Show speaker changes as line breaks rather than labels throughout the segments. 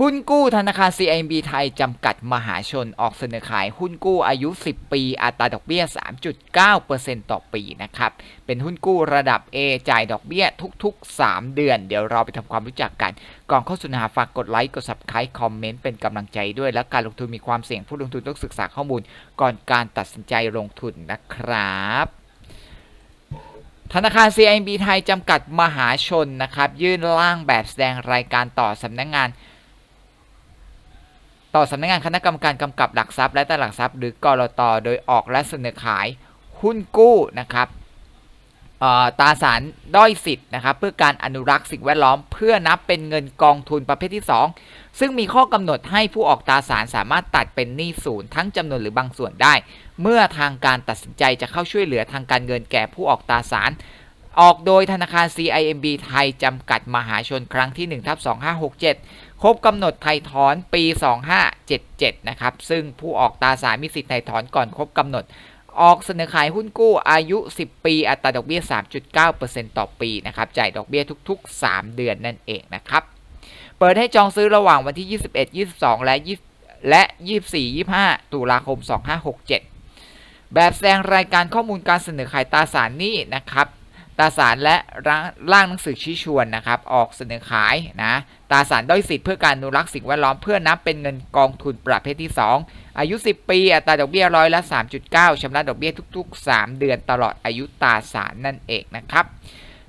หุ้นกู้ธนาคาร CIMB ไทย จำกัดมหาชนออกเสนอขายหุ้นกู้อายุ 10 ปี อัตราดอกเบี้ย 3.9%ต่อปีนะครับ เป็นหุ้นกู้ระดับ A จ่ายดอกเบี้ยทุก ๆ 3 เดือน เดี๋ยวเราไปทำความรู้จักกัน ก่อนเข้าสู่เนื้อหาฝากกดไลค์ กด Subscribe คอมเมนต์เป็นกำลังใจด้วย และการลงทุนมีความเสี่ยงผู้ลงทุนต้องศึกษาข้อมูล ก่อนการตัดสินใจลงทุนนะครับธนาคาร CIMB ไทยจำกัดมหาชนนะครับยื่นร่างแบบแสดงรายการต่อสำนักงงาน ต่อสำนักงานคณะกรรมการกำกับหลักทรัพย์ และตลาดหลักทรัพย์ หรือกรตโดยออกและเสนอขายหุ้นกู้นะครับตราสารด้อยสิทธิ์นะครับเพื่อการอนุรักษ์สิ่งแวดล้อม เพื่อนับเป็นเงินกองทุนประเภทที่ 2 ซึ่งมีข้อกำหนดให้ผู้ออกตราสารสามารถตัดเป็นหนี้ศูนย์ทั้งจำนวนหรือบางส่วนได้ เมื่อทางการตัดสินใจจะเข้าช่วยเหลือทางการเงินแก่ผู้ออกตราสาร ออกโดยธนาคาร CIMB ไทยจำกัดมหาชนครั้งที่1ทับ2567 ครบกำหนดไถ่ถอนปี 2577 นะครับ ซึ่งผู้ออกตราสารมีสิทธิ์ไถ่ถอนก่อนครบกำหนด ออกเสนอขายหุ้นกู้อายุ 10 ปี อัตราดอกเบี้ย 3.9%ต่อปีนะครับ จ่ายดอกเบี้ยทุก ๆ 3 เดือนนั่นเองนะครับ เปิดให้จองซื้อระหว่างวันที่ 21 22 และ20และ 24 25 ตุลาคม 2567 แบบแสดงรายการข้อมูลการเสนอขายตราสารนี้นะครับ ตราสารและร่างหนังสือชี้ชวนนะครับ ออกเสนอขายนะตราสารด้อยสิทธิ์เพื่อการอนุรักษ์สิ่งแวดล้อมเพื่อนับเป็นเงินกองทุนประเภทที่ 2 อายุ 10 ปี อัตราดอกเบี้ยร้อยละ 3.9 ชำระดอกเบี้ยทุก ๆ 3 เดือนตลอดอายุตราสารนั่นเองนะครับ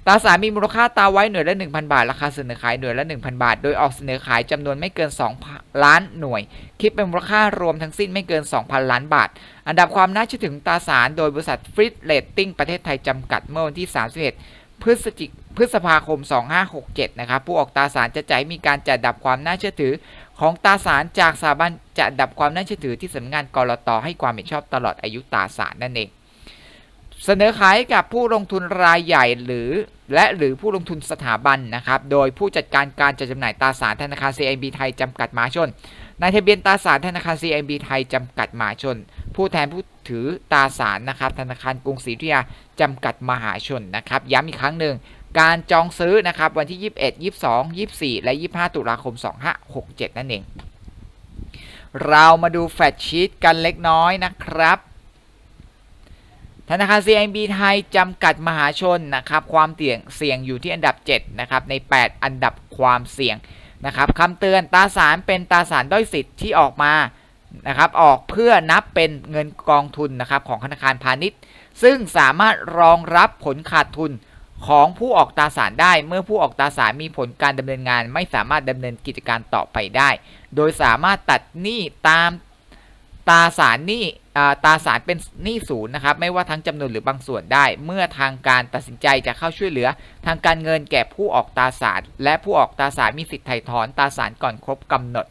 ตราสารมีมูลค่าตราไว้หน่วยละ 1,000 บาท ราคาเสนอขายหน่วยละ 1,000 บาท โดยออกเสนอขายจำนวนไม่เกิน2 ล้านหน่วย คิดเป็นมูลค่ารวมทั้งสิ้นไม่เกิน 2,000 ล้านบาท อันดับความน่าเชื่อถือของตราสารโดยบริษัทฟริตเรตติ้งประเทศไทยจำกัดเมื่อวันที่ 31 พฤศจิกพฤษภาคม 2567 นะครับ ผู้ออกตราสารจะจ่ายมีการจัดอันดับความน่าเชื่อถือ ของตราสารจากสถาบันจัดอันดับความน่าเชื่อถือที่สำนักงานกรตให้ความเห็นชอบตลอดอายุตราสารนั่นเอง เสนอขายกับผู้ลงทุนรายใหญ่หรือ และหรือผู้ลงทุนสถาบันนะครับ โดยผู้จัดการการจัดจำหน่ายตราสารธนาคาร CIB ไทยจำกัดมหาชน นายทะเบียนตราสารธนาคาร CIB ไทยจำกัดมหาชน ผู้แทนผู้ถือตราสารนะครับ ธนาคารกรุงศรีอยุธยาจำกัดมหาชนนะครับ ย้ำอีกครั้งหนึ่ง การจองซื้อนะครับวันที่ 21 22 24 และ 25 ตุลาคม 2567 นั่นเอง เรามาดูแฟตชีตกันเล็กน้อยนะครับ ธนาคาร CIMB ไทยจำกัดมหาชนนะครับความเสี่ยงเสี่ยงอยู่ที่อันดับ7นะครับใน 8 อันดับความเสี่ยงนะครับคำเตือนตราสารเป็นตราสารด้อยสิทธิ์ที่ออกมานะครับออกเพื่อนับเป็นเงินกองทุนนะครับของธนาคารพาณิชย์ ซึ่งสามารถรองรับผลขาดทุนของผู้ออกตราสารได้ เมื่อผู้ออกตราสารมีผลการดำเนินงาน ไม่สามารถดำเนินกิจการต่อไปได้ โดยสามารถตัดหนี้ตามตราสารหนี้ ตาสารเป็นหนี้ศูนย์นะครับไม่ว่าทั้งจำนวนหรือบางส่วนได้ เมื่อทางการตัดสินใจจะเข้าช่วยเหลือ ทางการเงินแก่ผู้ออกตาสารและผู้ออกตาสารมีสิทธิ์ไถ่ถอนตาสารก่อนครบกำหนด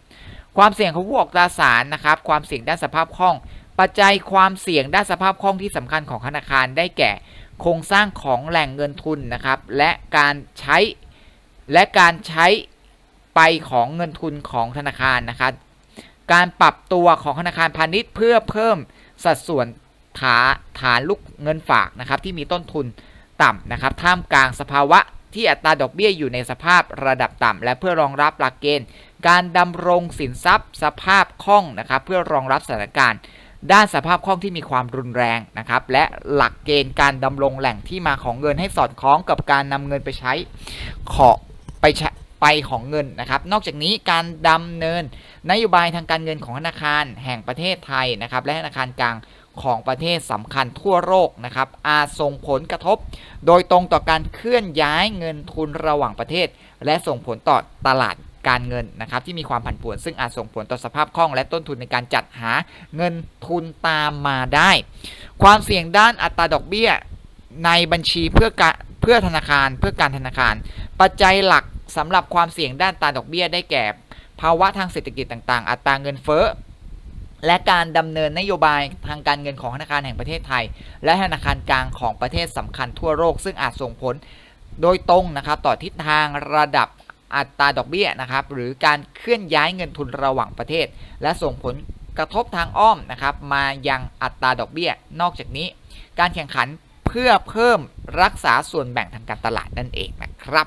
ความเสี่ยงของผู้ออกตาสารนะครับความเสี่ยงด้านสภาพคล่อง ปัจจัยความเสี่ยงด้านสภาพคล่องที่สำคัญของธนาคารได้แก่ โครงสร้างของแหล่งเงินทุนนะครับและการใช้และการใช้ไปของเงินทุนของธนาคารนะครับ การปรับตัวของธนาคารพาณิชย์ เพื่อเพิ่มสัดส่วนฐาฐานลูกเงินฝากนะครับที่มีต้นทุนต่ำนะครับท่ามกลางสภาวะที่อัตราดอกเบี้ยอยู่ในสภาพระดับต่ำและเพื่อรองรับหลักเกณฑ์ การดำรงสินทรัพย์ สภาพคล่องนะครับเพื่อรองรับสถานการณ์ ด้านสภาพคล่องที่มีความรุนแรงนะครับและหลักเกณฑ์การดำรงแหล่งที่มาของเงินให้สอดคล้องกับการนำเงินไปใช้ขอไปใช้ ไปของเงินนะครับ นอกจากนี้การดำเนินนโยบายทางการเงินของธนาคารแห่งประเทศไทยนะครับ และธนาคารกลางของประเทศสำคัญทั่วโลกนะครับ อาจส่งผลกระทบ โดยตรงต่อการเคลื่อนย้ายเงินทุนระหว่างประเทศ และส่งผลต่อตลาดการเงินนะครับที่มีความผันผวน ซึ่งอาจส่งผลต่อสภาพคล่อง และต้นทุนในการจัดหาเงินทุนตามมาได้ ความเสี่ยงด้านอัตราดอกเบี้ยในบัญชีเพื่อการเพื่อธนาคาร เพื่อการธนาคาร ปัจจัยหลัก สำหรับความเสี่ยงด้านตาดอกเบี้ยได้แก่ ภาวะทางเศรษฐกิจต่างๆ อัตราเงินเฟ้อและการดำเนินนโยบายทางการเงินของธนาคารแห่งประเทศไทย และธนาคารกลางของประเทศสำคัญทั่วโลกซึ่งอาจส่งผลโดยตรงนะครับต่อทิศทางระดับอัตราดอกเบี้ยนะครับหรือการเคลื่อนย้ายเงินทุนระหว่างประเทศ และส่งผลกระทบทางอ้อมนะครับมายังอัตราดอกเบี้ย นอกจากนี้ การแข่งขันเพื่อเพิ่มรักษาส่วนแบ่งทางการตลาดนั่นเองนะครับ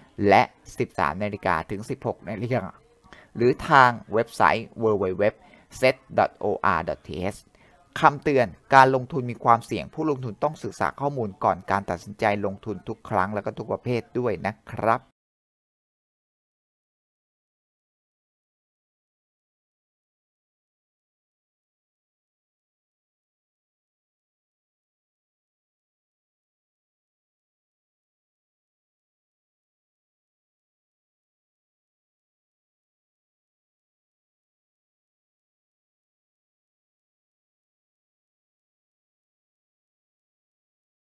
และ 13 นาฬิกาถึง 16 นาฬิกาหรือทางเว็บไซต์ www.set.or.th คำเตือนการลงทุนมีความเสี่ยงผู้ลงทุนต้องศึกษาข้อมูลก่อนการตัดสินใจลงทุนทุกครั้งและก็ทุกประเภทด้วยนะครับ